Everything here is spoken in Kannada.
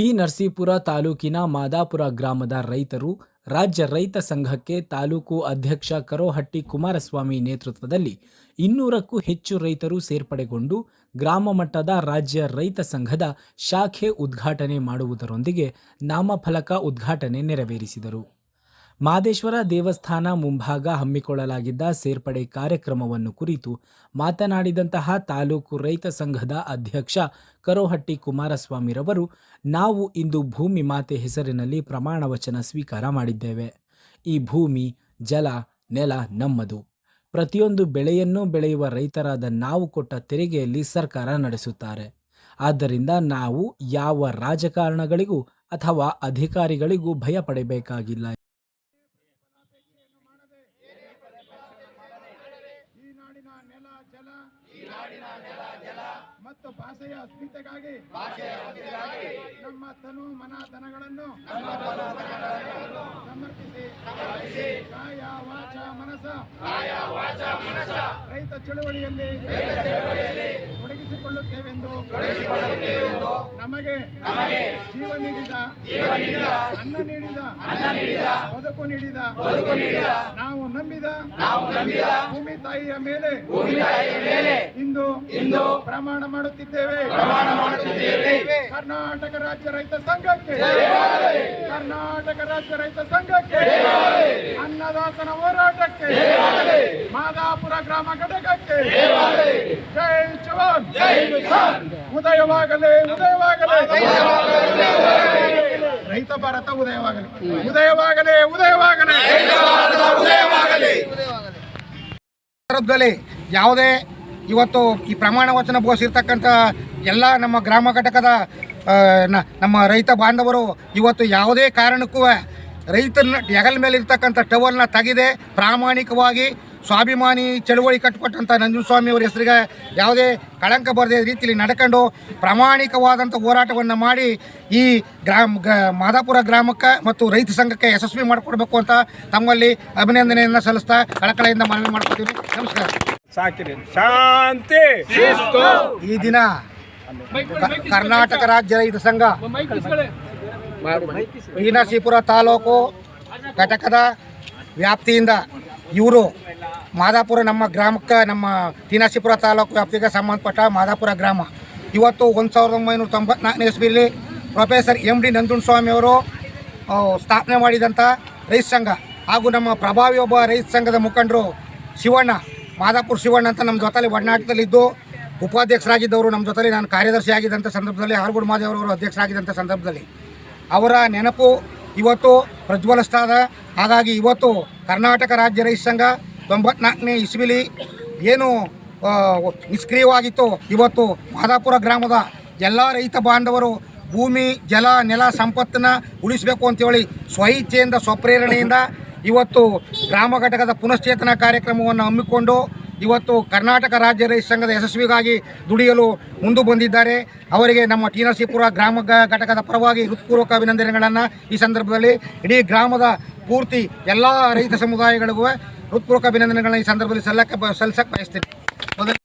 ಟಿ ನರಸೀಪುರ ತಾಲೂಕಿನ ಮಾದಾಪುರ ಗ್ರಾಮದ ರೈತರು ರಾಜ್ಯ ರೈತ ಸಂಘಕ್ಕೆ ತಾಲೂಕು ಅಧ್ಯಕ್ಷ ಕರೋಹಟ್ಟಿ ಕುಮಾರಸ್ವಾಮಿ ನೇತೃತ್ವದಲ್ಲಿ ಇನ್ನೂರಕ್ಕೂ ಹೆಚ್ಚು ರೈತರು ಸೇರ್ಪಡೆಗೊಂಡು ಗ್ರಾಮ ಮಟ್ಟದ ರಾಜ್ಯ ರೈತ ಸಂಘದ ಶಾಖೆ ಉದ್ಘಾಟನೆ ಮಾಡುವುದರೊಂದಿಗೆ ನಾಮಫಲಕ ಉದ್ಘಾಟನೆ ನೆರವೇರಿಸಿದರು. ಮಾದೇಶ್ವರ ದೇವಸ್ಥಾನ ಮುಂಭಾಗ ಹಮ್ಮಿಕೊಳ್ಳಲಾಗಿದ್ದ ಸೇರ್ಪಡೆ ಕಾರ್ಯಕ್ರಮವನ್ನು ಕುರಿತು ಮಾತನಾಡಿದಂತಹ ತಾಲೂಕು ರೈತ ಸಂಘದ ಅಧ್ಯಕ್ಷ ಕರೋಹಟ್ಟಿ ಕುಮಾರಸ್ವಾಮಿರವರು ನಾವು ಇಂದು ಭೂಮಿ ಮಾತೆ ಹೆಸರಿನಲ್ಲಿ ಪ್ರಮಾಣ ವಚನ ಸ್ವೀಕಾರ ಮಾಡಿದ್ದೇವೆ. ಈ ಭೂಮಿ, ಜಲ, ನೆಲ ನಮ್ಮದು. ಪ್ರತಿಯೊಂದು ಬೆಳೆಯನ್ನೂ ಬೆಳೆಯುವ ರೈತರಾದ ನಾವು ಕೊಟ್ಟ ತೆರಿಗೆಯಲ್ಲಿ ಸರ್ಕಾರ ನಡೆಸುತ್ತಾರೆ. ಆದ್ದರಿಂದ ನಾವು ಯಾವ ರಾಜಕಾರಣಗಳಿಗೂ ಅಥವಾ ಅಧಿಕಾರಿಗಳಿಗೂ ಭಯ ಪಡಬೇಕಾಗಿಲ್ಲ ಈ ನಾಡಿನ ನೆಲ ಜಲ ಈ ನಾಡಿನ ನೆಲ ಜಲ ಮತ್ತು ಭಾಷೆಯ ಅಸ್ಮಿತೆಗಾಗಿ ನಮ್ಮ ತನು ಮನ ಧನಗಳನ್ನು ಸಮರ್ಪಿಸಿ ಕಾಯ ವಾಚ ಮನಸ ರೈತ ಚಳುವಳಿಯಲ್ಲಿ ನಮಗೆ ಜೀವ ನೀಡಿದ ಅನ್ನ ನೀಡಿದ ಬದುಕು ನೀಡಿದ ನಾವು ನಂಬಿದ ಭೂಮಿ ತಾಯಿಯ ಮೇಲೆ ಇಂದು ಇಂದು ಪ್ರಮಾಣ ಮಾಡುತ್ತಿದ್ದೇವೆ. ಪ್ರಮಾಣ ಮಾಡುತ್ತಿದ್ದೇವೆ. ಕರ್ನಾಟಕ ರಾಜ್ಯ ರೈತ ಸಂಘಕ್ಕೆ ಕರ್ನಾಟಕ ರಾಜ್ಯ ರೈತ ಸಂಘಕ್ಕೆ ಅನ್ನದಾತನ ಹೋರಾಟಕ್ಕೆ ಮಾದಾಪುರ ಗ್ರಾಮ ಘಟಕಕ್ಕೆ. ಜೈ ಜವಾನ್. ಉದಯವಾಗಲಿ ಉದಯವಾಗಲಿ. ರೈತ ಭಾರತ ಉದಯವಾಗಲಿ. ಉದಯವಾಗಲಿ ಉದಯವಾಗಲಿ. ಸಂದರ್ಭದಲ್ಲಿ ಯಾವುದೇ ಇವತ್ತು ಈ ಪ್ರಮಾಣ ವಚನ ಬೋಸಿರ್ತಕ್ಕಂಥ ಎಲ್ಲ ನಮ್ಮ ಗ್ರಾಮ ಘಟಕದ ನಮ್ಮ ರೈತ ಬಾಂಧವರು ಇವತ್ತು ಯಾವುದೇ ಕಾರಣಕ್ಕೂ ರೈತನ ಹೆಗಲ ಮೇಲೆ ಇರ್ತಕ್ಕಂಥ ಟವಲ್ನ ತೆಗೆದೇ ಪ್ರಾಮಾಣಿಕವಾಗಿ ಸ್ವಾಭಿಮಾನಿ ಚಳುವಳಿ ಕಟ್ಟಿಕೊಟ್ಟಂಥ ನಂಜುಸ್ವಾಮಿ ಅವರ ಹೆಸರಿಗೆ ಯಾವುದೇ ಕಳಂಕ ಬರದೇ ರೀತಿಯಲ್ಲಿ ನಡ್ಕೊಂಡು ಪ್ರಾಮಾಣಿಕವಾದಂಥ ಹೋರಾಟವನ್ನು ಮಾಡಿ ಈ ಗ್ರಾಮ ಗ ಮಾದಾಪುರ ಗ್ರಾಮಕ್ಕೆ ಮತ್ತು ರೈತ ಸಂಘಕ್ಕೆ ಯಶಸ್ವಿ ಮಾಡಿಕೊಡ್ಬೇಕು ಅಂತ ತಮ್ಮಲ್ಲಿ ಅಭಿನಂದನೆಯನ್ನು ಸಲ್ಲಿಸ್ತಾ ಕಳಕಳೆಯಿಂದ ಮನವಿ ಮಾಡ್ಕೊತೀವಿ ನಮಸ್ಕಾರ. ಸಾಕಿರಿ. ಶಾಂತಿ! ಈ ದಿನ ಕರ್ನಾಟಕ ರಾಜ್ಯ ರೈತ ಸಂಘ ಶ್ರೀನರಸೀಪುರ ತಾಲೂಕು ಘಟಕದ ವ್ಯಾಪ್ತಿಯಿಂದ ಇವರು ಮಾದಾಪುರ ನಮ್ಮ ಗ್ರಾಮಕ್ಕೆ, ನಮ್ಮ ತಿನಾಸಿಪುರ ತಾಲೂಕು ವ್ಯಾಪ್ತಿಗೆ ಸಂಬಂಧಪಟ್ಟ ಮಾದಾಪುರ ಗ್ರಾಮ. ಇವತ್ತು ಒಂದು ಸಾವಿರದ ಒಂಬೈನೂರ ತೊಂಬತ್ನಾಲ್ಕನೇ ಇಸ್ವಿಯಲ್ಲಿ ಪ್ರೊಫೆಸರ್ ಎಂ ಡಿ ನಂಜುಂಡಸ್ವಾಮಿ ಅವರು ಸ್ಥಾಪನೆ ಮಾಡಿದಂಥ ರೈತ ಸಂಘ ಹಾಗೂ ನಮ್ಮ ಪ್ರಭಾವಿ ಒಬ್ಬ ರೈತ ಸಂಘದ ಮುಖಂಡರು ಶಿವಣ್ಣ, ಮಾದಾಪುರ ಶಿವಣ್ಣ ಅಂತ ನಮ್ಮ ಜೊತೆಲಿ ಒಡನಾಟದಲ್ಲಿದ್ದು ಉಪಾಧ್ಯಕ್ಷರಾಗಿದ್ದವರು, ನಮ್ಮ ಜೊತೆಲಿ ನಾನು ಕಾರ್ಯದರ್ಶಿ ಆಗಿದ್ದಂಥ ಸಂದರ್ಭದಲ್ಲಿ ಹಾರಗುಡ್ ಮಾದೇವರವರು ಅಧ್ಯಕ್ಷರಾಗಿದ್ದಂಥ ಸಂದರ್ಭದಲ್ಲಿ. ಅವರ ನೆನಪು ಇವತ್ತು ಪ್ರಜ್ವಲಿಸ್ತಾ ಇದೆ. ಹಾಗಾಗಿ ಇವತ್ತು ಕರ್ನಾಟಕ ರಾಜ್ಯ ರೈತ ಸಂಘ ತೊಂಬತ್ನಾಲ್ಕನೇ ಇಸ್ವಿಲಿ ಏನು ನಿಷ್ಕ್ರಿಯವಾಗಿತ್ತು. ಇವತ್ತು ಮಾದಾಪುರ ಗ್ರಾಮದ ಎಲ್ಲ ರೈತ ಬಾಂಧವರು ಭೂಮಿ, ಜಲ, ನೆಲ ಸಂಪತ್ತನ್ನು ಉಳಿಸಬೇಕು ಅಂತೇಳಿ ಸ್ವಇಚ್ಛೆಯಿಂದ, ಸ್ವಪ್ರೇರಣೆಯಿಂದ ಇವತ್ತು ಗ್ರಾಮ ಘಟಕದ ಪುನಶ್ಚೇತನ ಕಾರ್ಯಕ್ರಮವನ್ನು ಹಮ್ಮಿಕೊಂಡು ಇವತ್ತು ಕರ್ನಾಟಕ ರಾಜ್ಯ ರೈತ ಸಂಘದ ಯಶಸ್ವಿಗಾಗಿ ದುಡಿಯಲು ಮುಂದೆ ಬಂದಿದ್ದಾರೆ. ಅವರಿಗೆ ನಮ್ಮ ಟಿ ನರಸೀಪುರ ಗ್ರಾಮ ಘಟಕದ ಪರವಾಗಿ ಹೃತ್ಪೂರ್ವಕ ಅಭಿನಂದನೆಗಳನ್ನು ಈ ಸಂದರ್ಭದಲ್ಲಿ ಇಡೀ ಗ್ರಾಮದ ಪೂರ್ತಿ ಎಲ್ಲ ರೈತ ಸಮುದಾಯಗಳಿಗೂ ಹೃತ್ಪೂರ್ವಕ ಅಭಿನಂದನೆಗಳನ್ನ ಈ ಸಂದರ್ಭದಲ್ಲಿ ಸಲ್ಲಕ್ಕೆ ಸಲ್ಲಿಸಕ್ಕೆ ಬಯಸ್ತೀನಿ.